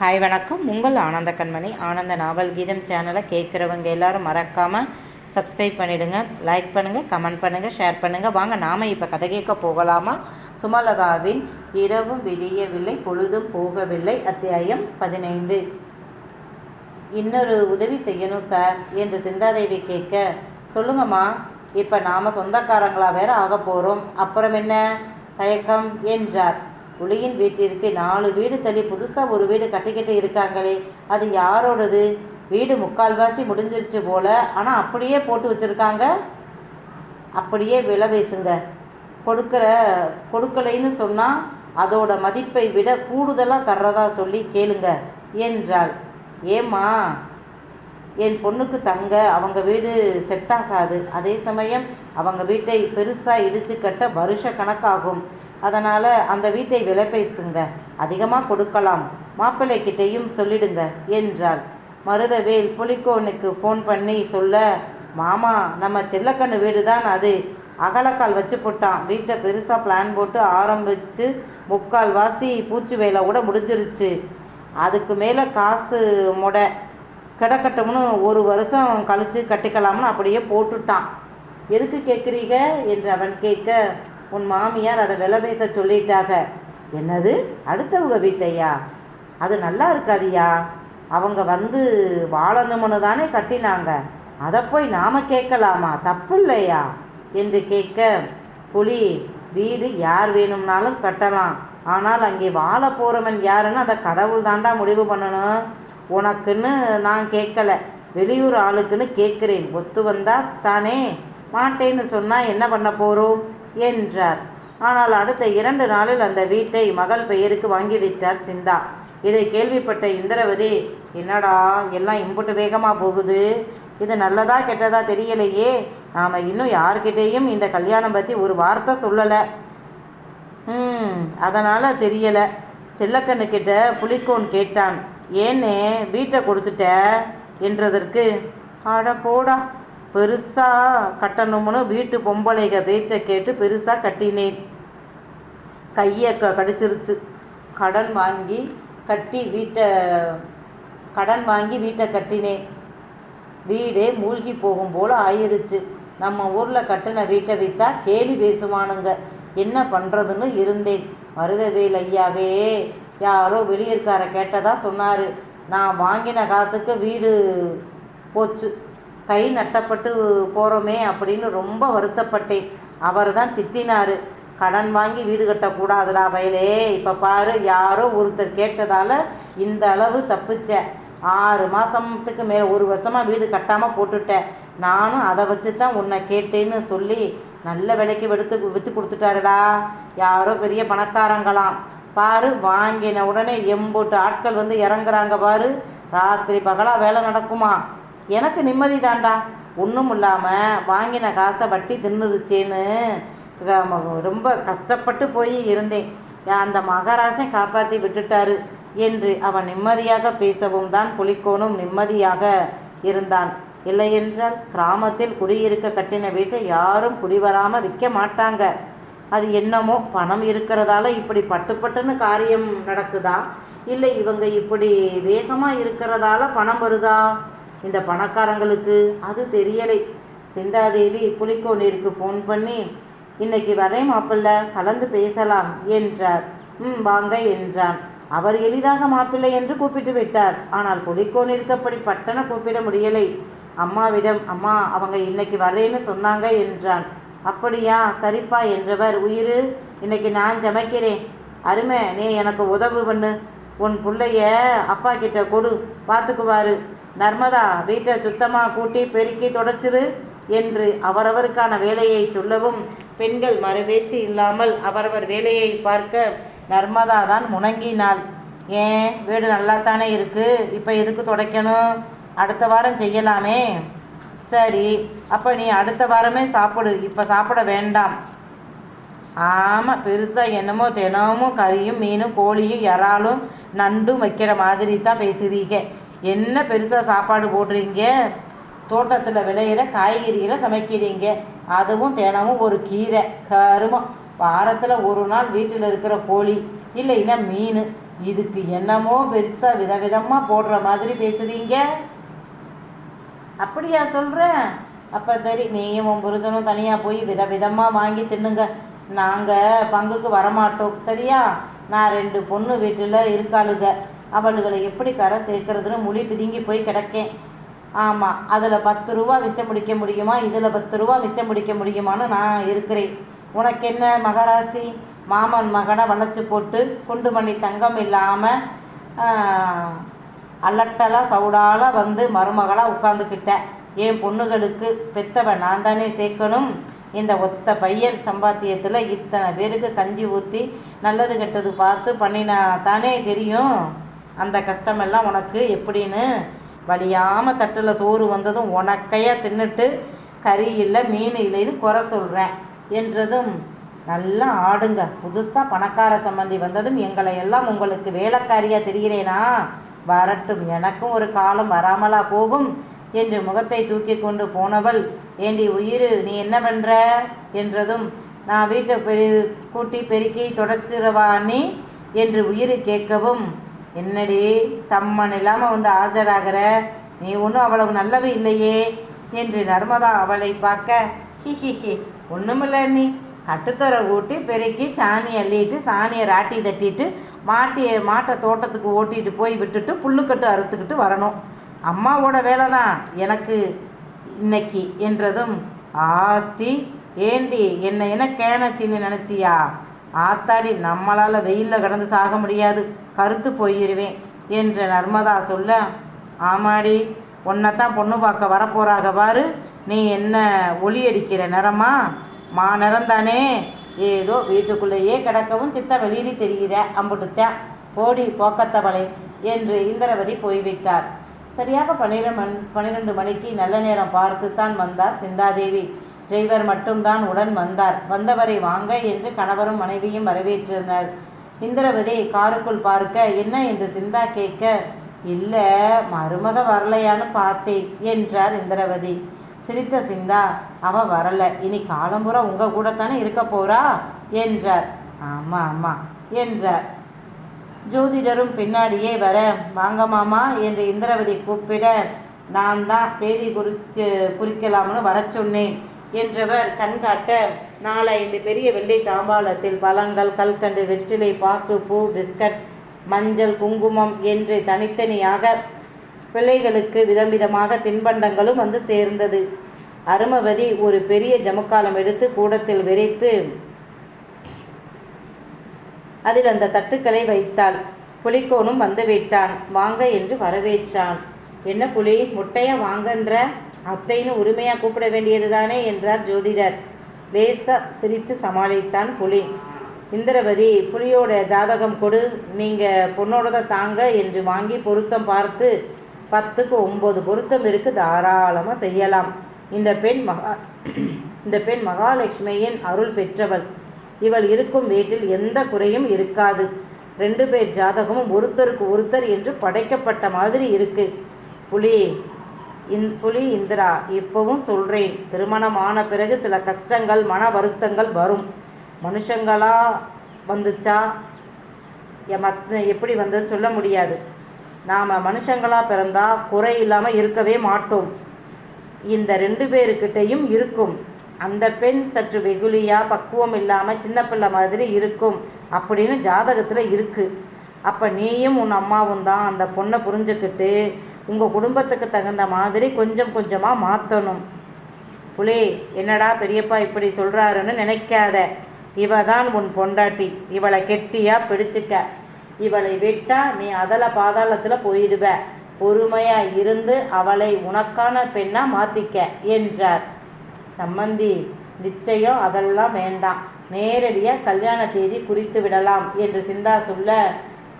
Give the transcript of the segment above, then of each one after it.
Hi வணக்கம். உங்கள் ஆனந்த கண்மணி. ஆனந்த நாவல் கீதம் சேனலை கேட்குறவங்க எல்லாரும் மறக்காமல் சப்ஸ்கிரைப் பண்ணிவிடுங்க லைக் பண்ணுங்கள் கமெண்ட் பண்ணுங்கள் ஷேர் பண்ணுங்கள் வாங்க நாம் இப்போ கதை கேட்க போகலாமா? சுமலதாவின் இரவும் விடியவில்லை பொழுதும் போகவில்லை அத்தியாயம் பதினைந்து. இன்னொரு உதவி செய்யணும் சார் என்று சிந்தாதேவி கேட்க சொல்லுங்கம்மா இப்போ நாம் சொந்தக்காரங்களாக வேற ஆக போகிறோம் அப்புறம் என்ன? தயக்கம் என்றார். புலியின் வீட்டிற்கு நாலு வீடு தள்ளி புதுசாக ஒரு வீடு கட்டிக்கிட்டு இருக்காங்களே. அது யாரோடது? வீடு முக்கால்வாசி முடிஞ்சிருச்சு போல. ஆனால் அப்படியே போட்டு வச்சுருக்காங்க. அப்படியே விலை பேசுங்க கொடுக்குற கொடுக்கலைன்னு சொன்னால் அதோட மதிப்பை விட கூடுதலாக தர்றதா சொல்லி கேளுங்க என்றாள். ஏம்மா என் பொண்ணுக்கு தங்க அவங்க வீடு செட் ஆகாது. அதே சமயம் அவங்க வீட்டை பெருசாக இடிச்சு கட்ட வருஷ கணக்காகும். அதனால் அந்த வீட்டை விலை பேசுங்க. அதிகமாக கொடுக்கலாம். மாப்பிள்ளைக்கிட்டையும் சொல்லிடுங்க என்றாள். மருதவேல் புலிக்கோனுக்கு ஃபோன் பண்ணி சொல்ல மாமா நம்ம செல்லக்கண்ணு வீடு தான் அது. அகலக்கால் வச்சு போட்டான். வீட்டை பெருசாக பிளான் போட்டு ஆரம்பித்து முக்கால் வாசி பூச்சி வேலை கூட முடிஞ்சிருச்சு. அதுக்கு மேலே காசு முட. கிடக்கட்டும்னு ஒரு வருஷம் கழித்து கட்டிக்கலாம்னு அப்படியே போட்டுட்டான். எதுக்கு கேட்குறீங்க என்று அவன் கேட்க உன் மாமியார் அதை விலை பேச சொல்லிட்டாங்க என்னது? அடுத்தவங்க வீட்டையா? அது நல்லா இருக்காதியா? அவங்க வந்து வாழணும்னு தானே கட்டினாங்க. அதை போய் நாம் கேட்கலாமா? தப்பு இல்லையா? என்று கேட்க புலி வீடு யார் வேணும்னாலும் கட்டலாம். ஆனால் அங்கே வாழ போகிறவன் யாருன்னு அதை கடவுள் தாண்டா முடிவு பண்ணணும். உனக்குன்னு நான் கேட்கல. வெளியூர் ஆளுக்குன்னு கேட்குறேன். ஒத்து வந்தா தானே மாட்டேன்னு சொன்னால் என்ன பண்ண போகிறோம் என்றார். ஆனால் அடுத்த இரண்டு நாளில் அந்த வீட்டை மகள் பெயருக்கு வாங்கிவிட்டார் சிந்தா. இதை கேள்விப்பட்ட இந்திரவதி என்னடா எல்லாம் இம்புட்டு வேகமாக போகுது. இது நல்லதா கெட்டதா தெரியலையே. நாம் இன்னும் யார்கிட்டேயும் இந்த கல்யாணம் பற்றி ஒரு வார்த்தை சொல்லலை. ம் அதனால் தெரியலை. செல்லக்கண்ணுக்கிட்ட புலிக்கோன் கேட்டான். ஏன்னே வீட்டை கொடுத்துட்ட? என்றதற்கு அட போடா பெருசாக கட்டணும்னு வீட்டு பொம்பளைக பேச்சை கேட்டு பெருசாக கட்டினேன். கையை க கடிச்சிருச்சு. கடன் வாங்கி கட்டி வீட்டை கடன் வாங்கி வீட்டை கட்டினேன். வீடே மூழ்கி போகும் போல் ஆயிருச்சு. நம்ம ஊரில் கட்டின வீட்டை விற்றா கேலி பேசுவானுங்க. என்ன பண்ணுறதுன்னு இருந்தேன். மருதவேல் ஐயாவே யாரோ வெளியிருக்கார கேட்டதா சொன்னார். நான் வாங்கின காசுக்கு வீடு போச்சு. கை நட்டப்பட்டு போகிறோமே அப்படின்னு ரொம்ப வருத்தப்பட்டேன். அவர் தான் திட்டினார். கடன் வாங்கி வீடு கட்டக்கூடாதுடா வயலே இப்போ பாரு யாரோ ஒருத்தர் கேட்டதால் இந்த அளவு தப்பிச்சேன். ஆறு மாதத்துக்கு மேலே ஒரு வருஷமாக வீடு கட்டாமல் போட்டுட்டேன் நானும் அதை வச்சு தான் உன்னை கேட்டேன்னு சொல்லி நல்ல விலைக்கு எடுத்து விற்று கொடுத்துட்டாருடா. யாரோ பெரிய பணக்காரங்களாம். பாரு வாங்கின உடனே எம்போட்டு ஆட்கள் வந்து இறங்குறாங்க பாரு. ராத்திரி பகலாக வேலை நடக்குமா? எனக்கு நிம்மதி தாண்டா ஒன்றும் இல்லாமல் வாங்கின காசை வட்டி தின்னுருச்சேன்னு ரொம்ப கஷ்டப்பட்டு போய் இருந்தேன். அந்த மகாராசன் காப்பாற்றி விட்டுட்டாரு என்று அவன் நிம்மதியாக பேசவும் தான் புலிக்கோனும் நிம்மதியாக இருந்தான். இல்லையென்றால் கிராமத்தில் குடியிருக்க கட்டின வீட்டை யாரும் குடிவராமல் விற்க மாட்டாங்க. அது என்னமோ பணம் இருக்கிறதால இப்படி பட்டு பட்டுன்னு காரியம் நடக்குதா? இல்லை இவங்க இப்படி வேகமாக இருக்கிறதால பணம் வருதா? இந்த பணக்காரங்களுக்கு அது தெரியலை. சிந்தாதேவி புலிக்கோனீருக்கு ஃபோன் பண்ணி இன்னைக்கு வரே மாப்பிள்ளை கலந்து பேசலாம் என்றார். ம் வாங்க என்றான். அவர் எளிதாக மாப்பிள்ளை என்று கூப்பிட்டு விட்டார். ஆனால் புலிக்கோனிற்கு அப்படி பட்டன கூப்பிட முடியலை. அம்மாவிடம் அம்மா அவங்க இன்னைக்கு வரேன்னு சொன்னாங்க என்றான். அப்படியா சரிப்பா என்றவர். உயிர் இன்னைக்கு நான் சமைக்கிறேன். அருமை நீ எனக்கு உதவு பண்ணு. உன் பிள்ளைய அப்பா கிட்ட கொடு பார்த்துக்குவாரு நர்மதா வீட்டை சுத்தமாக கூட்டி பெருக்கி தொடச்சிரு என்று அவரவருக்கான வேலையை சொல்லவும் பெண்கள் மறுவேச்சு இல்லாமல் அவரவர் வேலையை பார்க்க நர்மதா தான் முணங்கினாள். ஏன்? வீடு நல்லா தானே இருக்குது இப்போ எதுக்கு துடைக்கணும்? அடுத்த வாரம் செய்யலாமே. சரி. அப்போ நீ அடுத்த வாரமே சாப்பிடு. இப்போ சாப்பிட வேண்டாம். ஆமாம் பெருசாக என்னமோ தினமும் கறியும் மீனும் கோழியும் இறாலும் நண்டும் வைக்கிற மாதிரி தான் பேசுறீங்க. என்ன பெருசாக சாப்பாடு போடுறீங்க? தோட்டத்தில் விளையிற காய்கறிகளை சமைக்கிறீங்க. அதுவும் தினமும் ஒரு கீரை கருமம். வாரத்தில் ஒரு நாள் வீட்டில் இருக்கிற கோழி இல்லைன்னா மீன். இதுக்கு என்னமோ பெருசாக விதவிதமாக போடுற மாதிரி பேசுகிறீங்க அப்படியா சொல்கிறேன் அப்போ சரி நீயும் உன் புருஷனும் தனியாக போய் விதவிதமாக வாங்கி தின்னுங்க. நாங்கள் பங்குக்கு வரமாட்டோம் சரியா? நான் ரெண்டு பொண்ணு வீட்டில் இருக்காளுங்க. அவளுகளை எப்படி கரை சேர்க்கறதுன்னு முழி பிதுங்கி போய் கிடக்கேன். ஆமாம் அதில் பத்து ரூபா மிச்சம் முடிக்க முடியுமா? இதில் பத்து ரூபா மிச்சம் முடிக்க முடியுமான்னு நான் இருக்கிறேன். உனக்கு என்ன மகராசி? மாமன் மகனை வளைச்சி போட்டு குண்டு மணி தங்கம் இல்லாமல் அல்லட்டலாக சவுடால வந்து மருமகளாக உட்காந்துக்கிட்டேன் என் பொண்ணுகளுக்கு பெத்தவன் நான் தானே சேர்க்கணும்? இந்த ஒத்த பையன் சம்பாத்தியத்தில் இத்தனை பேருக்கு கஞ்சி ஊற்றி நல்லது கெட்டது பார்த்து பண்ணினா தானே தெரியும்? அந்த கஷ்டமெல்லாம் உனக்கு எப்படின்னு வலியாமல் தட்டில் சோறு வந்ததும் உனக்கையாக தின்னுட்டு கறி இல்லை மீன் இல்லைன்னு குறை சொல்கிறேன் என்றதும் நல்லா ஆடுங்க. புதுசாக பணக்கார சம்பந்தி வந்ததும் எங்களை எல்லாம் உங்களுக்கு வேலைக்காரியாக தெரிகிறேனா? வரட்டும். எனக்கும் ஒரு காலம் வராமலா போகும் என்று முகத்தை தூக்கி கொண்டு போனவள் ஏண்டி உயிர் நீ என்ன பண்ணுற என்றதும் நான் வீட்டை பெரு கூட்டி பெருக்கி தொடச்சிருவா நீ என்று உயிர் கேட்கவும் என்னடி சம்மன் இல்லாமல் வந்து ஆஜராகிற? நீ ஒன்றும் அவ்வளவு நல்லவு இல்லையே என்று நர்மதா அவளை பார்க்க. ஹி ஹி ஹி. ஒன்றுமில்ல நீ கட்டுத்தர ஊட்டி பெருக்கி சாணி அள்ளிட்டு சாணியை ராட்டி தட்டிட்டு மாட்டியை மாட்டை தோட்டத்துக்கு ஓட்டிட்டு போய் விட்டுட்டு புல்லுக்கட்டு அறுத்துக்கிட்டு வரணும். அம்மாவோட வேலை தான் எனக்கு இன்னைக்கு என்றதும் ஆத்தி ஏண்டி என்னை என்ன கேனச்சின்னு நினச்சியா? ஆத்தாடி நம்மளால் வெயிலில் கடந்து சாக முடியாது. கருத்து போயிருவேன் என்று நர்மதா சொல்ல ஆமாடி உன்னைத்தான் பொண்ணு பார்க்க வரப்போறாக பாரு. நீ என்ன ஒளி அடிக்கிற நிறமா? மா நிறந்தானே? ஏதோ வீட்டுக்குள்ளேயே கிடக்கவும் சித்த வெளியில தெரிகிற அம்புட்டுத்தான் போடி போக்கத்தவளை என்று இந்திரவதி போய்விட்டார். சரியாக பன்னிரண்டு மண் பன்னிரெண்டு மணிக்கு நல்ல நேரம் பார்த்து தான் வந்தார் சிந்தாதேவி. டிரைவர் மட்டும்தான் உடன் வந்தார். வந்தவரை வாங்க என்று கணவரும் மனைவியும் வரவேற்றனர் இந்திரவதி காருக்குள் பார்க்க என்ன என்று சிந்தா கேட்க இல்லை மருமக வரலையான்னு பார்த்தேன் என்றார் இந்திரவதி. சிரித்த சிந்தா அவ வரல இனி காலம்புறா உங்க கூட தானே இருக்க போறா? என்றார். ஆமா ஆமா என்றார். ஜோதிடரும் பின்னாடியே வர வாங்க மாமா என்று இந்திரவதி கூப்பிட நான் தான் தேதி குறித்து குறிக்கலாம்னு வர சொன்னேன். என்றவர் கண்காட்ட காட்ட பெரிய வெள்ளை தாம்பாளத்தில் பழங்கள் கல்கண்டு வெற்றிலை பாக்கு பூ பிஸ்கட் மஞ்சள் குங்குமம் என்று தனித்தனியாக பிள்ளைகளுக்கு விதம் விதமாக தின்பண்டங்களும் வந்து சேர்ந்தது. அருமவதி ஒரு பெரிய ஜமுக்காலம் எடுத்து கூடத்தில் விரைத்து அதில் அந்த தட்டுக்களை வைத்தாள். புலிக்கோனும் வந்துவிட்டான் வாங்க என்று வரவேற்றான் என்ன புலி? முட்டையை? வாங்கன்ற அத்தைன்னு உரிமையாக கூப்பிட வேண்டியதுதானே என்றார் ஜோதிடர். லேசா சிரித்து சமாளித்தான் புலி. இந்திரவதி புலியோட ஜாதகம் கொடு நீங்கள் பொண்ணோடதை தாங்க என்று வாங்கி பொருத்தம் பார்த்து பத்துக்கு ஒம்பது பொருத்தம் இருக்கு தாராளமாக செய்யலாம். இந்த பெண் மகா இந்த பெண் மகாலட்சுமியின் அருள் பெற்றவள். இவள் இருக்கும் வீட்டில் எந்த குறையும் இருக்காது. ரெண்டு பேர் ஜாதகமும் ஒருத்தருக்கு ஒருத்தர் என்று படைக்கப்பட்ட மாதிரி இருக்கு. புலி இந் புலி இந்திரா இப்போவும் சொல்கிறேன் திருமணமான பிறகு சில கஷ்டங்கள் மன வருத்தங்கள் வரும். மனுஷங்களாக வந்துச்சா? எ- மத்த எப்படி வந்தது சொல்ல முடியாது. நாம் மனுஷங்களாக பிறந்தா குறை இல்லாமல் இருக்கவே மாட்டோம். இந்த ரெண்டு பேருக்கிட்டையும் இருக்கும். அந்த பெண் சற்று வெகுளியாக பக்குவம் இல்லாமல் சின்ன பிள்ளை மாதிரி இருக்கும் அப்படின்னு ஜாதகத்தில் இருக்குது அப்போ நீயும் உன் அம்மாவும் தான் அந்த பொண்ணை புரிஞ்சுக்கிட்டு உங்கள் குடும்பத்துக்கு தகுந்த மாதிரி கொஞ்சம் கொஞ்சமாக மாற்றணும் புலே என்னடா பெரியப்பா இப்படி சொல்கிறாருன்னு நினைக்காத. இவ தான் உன் பொண்டாட்டி. இவளை கெட்டியாக பிடிச்சிக்க. இவளை விட்டால் நீ அதல பாதாளத்தில் போயிடுவ. பொறுமையாக இருந்து அவளை உனக்கான பெண்ணாக மாற்றிக்க என்றார். சம்மந்தி நிச்சயம் அதெல்லாம் வேண்டாம். நேரடியாக கல்யாண தேதி குறித்து விடலாம் என்று சிந்தா சொல்ல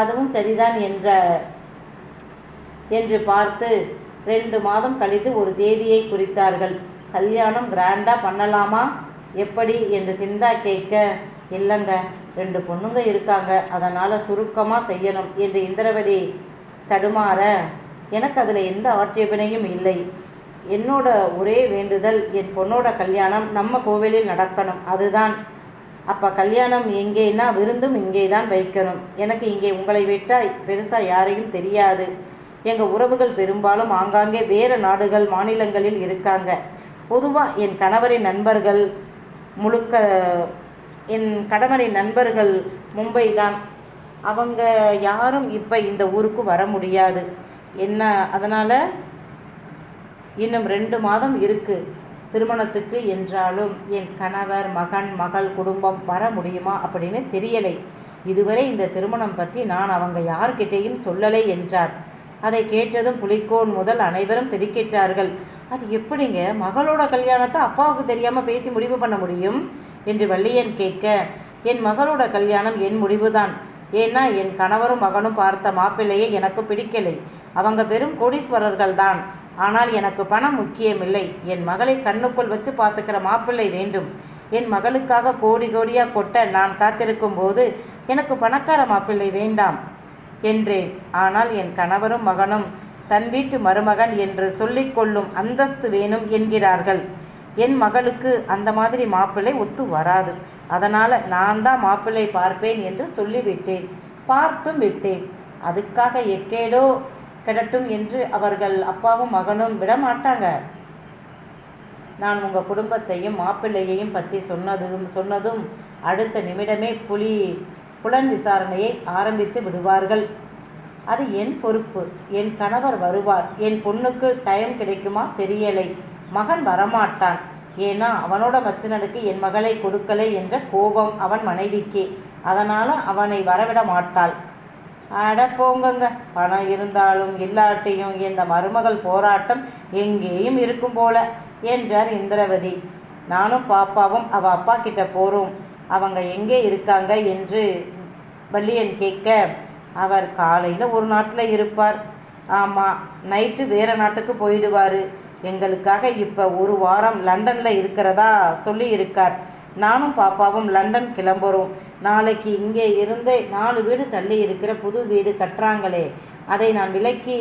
அதுவும் சரிதான் என்ற என்று பார்த்து ரெண்டு மாதம் கழித்து ஒரு தேதியை குறித்தார்கள். கல்யாணம் கிராண்டாக பண்ணலாமா? எப்படி? என்று சிந்தா கேட்க இல்லைங்க ரெண்டு பொண்ணுங்க இருக்காங்க அதனால் சுருக்கமாக செய்யணும் என்று இந்திரவதி தடுமாற எனக்கு அதில் எந்த ஆட்சேபனையும் இல்லை. என்னோட ஒரே வேண்டுதல் என் பொண்ணோட கல்யாணம் நம்ம கோவிலில் நடக்கணும் அதுதான். அப்போ கல்யாணம் எங்கேன்னா விருந்தும் இங்கே தான் வைக்கணும். எனக்கு இங்கே உங்களை விட்டால் பெருசாக யாரையும் தெரியாது. எங்கள் உறவுகள் பெரும்பாலும் ஆங்காங்கே வேறு நாடுகள் மாநிலங்களில் இருக்காங்க. பொதுவாக என் கணவரின் நண்பர்கள் முழுக்க என் கணவரின் நண்பர்கள் மும்பை தான். அவங்க யாரும் இப்போ இந்த ஊருக்கு வர முடியாது. என்ன அதனால் இன்னும் ரெண்டு மாதம் இருக்குது திருமணத்துக்கு என்றாலும் என் கணவர் மகன் மகள் குடும்பம் வர முடியுமா அப்படின்னு தெரியலை. இதுவரை இந்த திருமணம் பற்றி நான் அவங்க யார்கிட்டேயும் சொல்லலை என்றார். அதை கேட்டதும் புலிக்கோன் முதல் அனைவரும் திடுக்கிட்டார்கள். அது எப்படிங்க? மகளோட கல்யாணத்தை அப்பாவுக்கு தெரியாமல் பேசி முடிவு பண்ண முடியும்? என்று வள்ளியன் கேட்க என் மகளோட கல்யாணம் என் முடிவுதான். ஏன்னா என் கணவரும் மகனும் பார்த்த மாப்பிள்ளையை எனக்கு பிடிக்கலை. அவங்க பெரும் கோடீஸ்வரர்கள் தான் ஆனால் எனக்கு பணம் முக்கியமில்லை. என் மகளை கண்ணுக்குள் வச்சு பார்த்துக்கிற மாப்பிள்ளை வேண்டும். என் மகளுக்காக கோடி கோடியாக கொட்ட நான் காத்திருக்கும் போது எனக்கு பணக்கார மாப்பிள்ளை வேண்டாம். என்றேன். ஆனால் என் கணவரும் மகனும் தன் வீட்டு மருமகன் என்று சொல்லிக்கொள்ளும் அந்தஸ்து வேணும் என்கிறார்கள். என் மகளுக்கு அந்த மாதிரி மாப்பிள்ளை ஒத்து வராது. அதனால் நான் தான் மாப்பிள்ளை பார்ப்பேன் என்று சொல்லிவிட்டேன். பார்த்தும் விட்டேன். அதுக்காக எக்கேடோ கிடட்டும் என்று அவர்கள் அப்பாவும் மகனும் விடமாட்டாங்க. நான் உங்கள் குடும்பத்தையும் மாப்பிள்ளையையும் பற்றி சொன்னதும் சொன்னதும் அடுத்த நிமிடமே புலி புலன் விசாரணையை ஆரம்பித்து விடுவார்கள். அது என் பொறுப்பு. என் கணவர் வருவார். என் பொண்ணுக்கு டைம் கிடைக்குமா? தெரியலை. மகன் வரமாட்டான். ஏன்னா அவனோட மச்சனனுக்கு என் மகளை கொடுக்கலை என்ற கோபம் அவன் மனைவிக்கு. அதனால் அவனை வரவிட மாட்டாள். அட போங்கங்க. பணம் இருந்தாலும் இல்லாட்டியும் இந்த மருமகள் போராட்டம் எங்கேயும் இருக்கும் போல என்றார் இந்திரவதி. நானும் பாப்பாவும் அவ அப்பா கிட்ட போகிறோம் அவங்க எங்கே இருக்காங்க என்று வள்ளியன் கேட்க அவர் காலையில் ஒரு நாட்டில் இருப்பார். ஆமாம் நைட்டு வேறு நாட்டுக்கு போயிடுவார். எங்களுக்காக இப்போ ஒரு வாரம் லண்டனில் இருக்கிறதா சொல்லி இருக்கார். நானும் பாப்பாவும் லண்டன் கிளம்புறோம். நாளைக்கு இங்கே இருந்தே நாலு வீடு தள்ளி இருக்கிற புது வீடு கட்டுறாங்களே அதை நான் விலைக்கு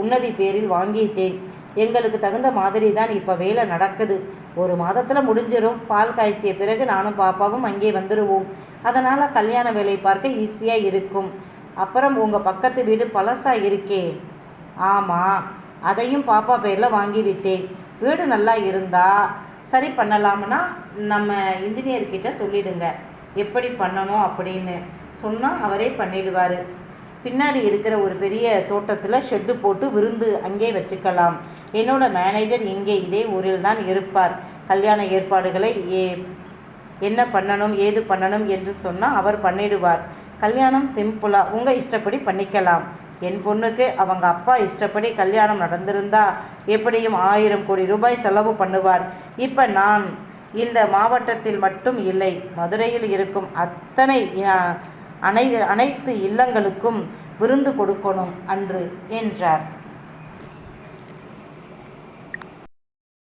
உன்னதி பேரில் வாங்கிட்டேன். எங்களுக்கு தகுந்த மாதிரி தான் இப்போ வேலை நடக்குது. ஒரு மாதத்தில் முடிஞ்சிடும் பால் காய்ச்சிய பிறகு நானும் பாப்பாவும் அங்கே வந்துடுவோம் அதனால் கல்யாண வேலை பார்க்க ஈஸியாக இருக்கும். அப்புறம் உங்கள் பக்கத்து வீடு பழசாக இருக்கே. ஆமாம் அதையும் பாப்பா பேரில் வாங்கி விட்டேன். வீடு நல்லா இருந்தால் சரி பண்ணலாம்னா நம்ம இன்ஜினியர்கிட்ட சொல்லிடுங்க. எப்படி பண்ணணும் அப்படின்னு சொன்னால் அவரே பண்ணிடுவார். பின்னாடி இருக்கிற ஒரு பெரிய தோட்டத்தில் ஷெட்டு போட்டு விருந்து அங்கே வச்சுக்கலாம். என்னோட மேனேஜர் இங்கே இதே ஊரில் தான் இருப்பார். கல்யாண ஏற்பாடுகளை ஏ என்ன பண்ணணும் ஏது பண்ணணும் என்று சொன்னால் அவர் பண்ணிடுவார். கல்யாணம் சிம்பிளாக உங்கள் இஷ்டப்படி பண்ணிக்கலாம். என் பொண்ணுக்கு அவங்க அப்பா இஷ்டப்படி கல்யாணம் நடந்திருந்தா எப்படியும் ஆயிரம் கோடி ரூபாய் செலவு பண்ணுவார். இப்போ நான் இந்த மாவட்டத்தில் மட்டும் இல்லை மதுரையில் இருக்கும் அத்தனை அனை அனைத்து இல்லங்களுக்கும் விருந்து கொடுக்கணும் அன்று என்றார்.